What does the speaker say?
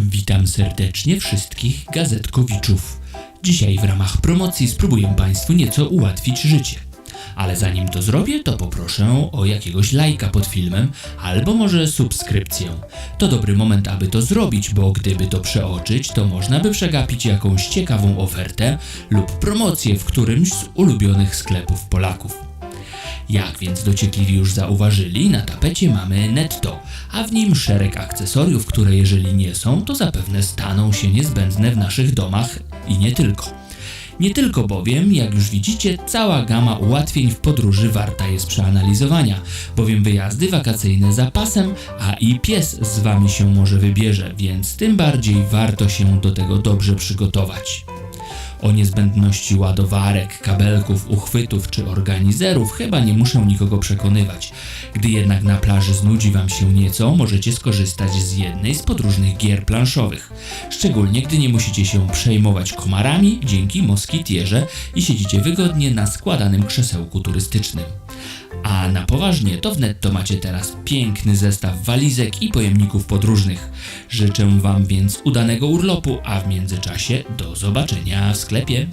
Witam serdecznie wszystkich gazetkowiczów. Dzisiaj w ramach promocji spróbuję Państwu nieco ułatwić życie. Ale zanim to zrobię, to poproszę o jakiegoś lajka pod filmem albo może subskrypcję. To dobry moment, aby to zrobić, bo gdyby to przeoczyć, to można by przegapić jakąś ciekawą ofertę lub promocję w którymś z ulubionych sklepów Polaków. Jak więc dociekliwi już zauważyli, na tapecie mamy netto, a w nim szereg akcesoriów, które jeżeli nie są, to zapewne staną się niezbędne w naszych domach i nie tylko. Nie tylko bowiem, jak już widzicie, cała gama ułatwień w podróży warta jest przeanalizowania, bowiem wyjazdy wakacyjne za pasem, a i pies z wami się może wybierze, więc tym bardziej warto się do tego dobrze przygotować. O niezbędności ładowarek, kabelków, uchwytów czy organizerów chyba nie muszę nikogo przekonywać. Gdy jednak na plaży znudzi Wam się nieco, możecie skorzystać z jednej z podróżnych gier planszowych. Szczególnie gdy nie musicie się przejmować komarami dzięki moskitierze i siedzicie wygodnie na składanym krzesełku turystycznym. A na poważnie to w netto macie teraz piękny zestaw walizek i pojemników podróżnych. Życzę Wam więc udanego urlopu, a w międzyczasie do zobaczenia w sklepie.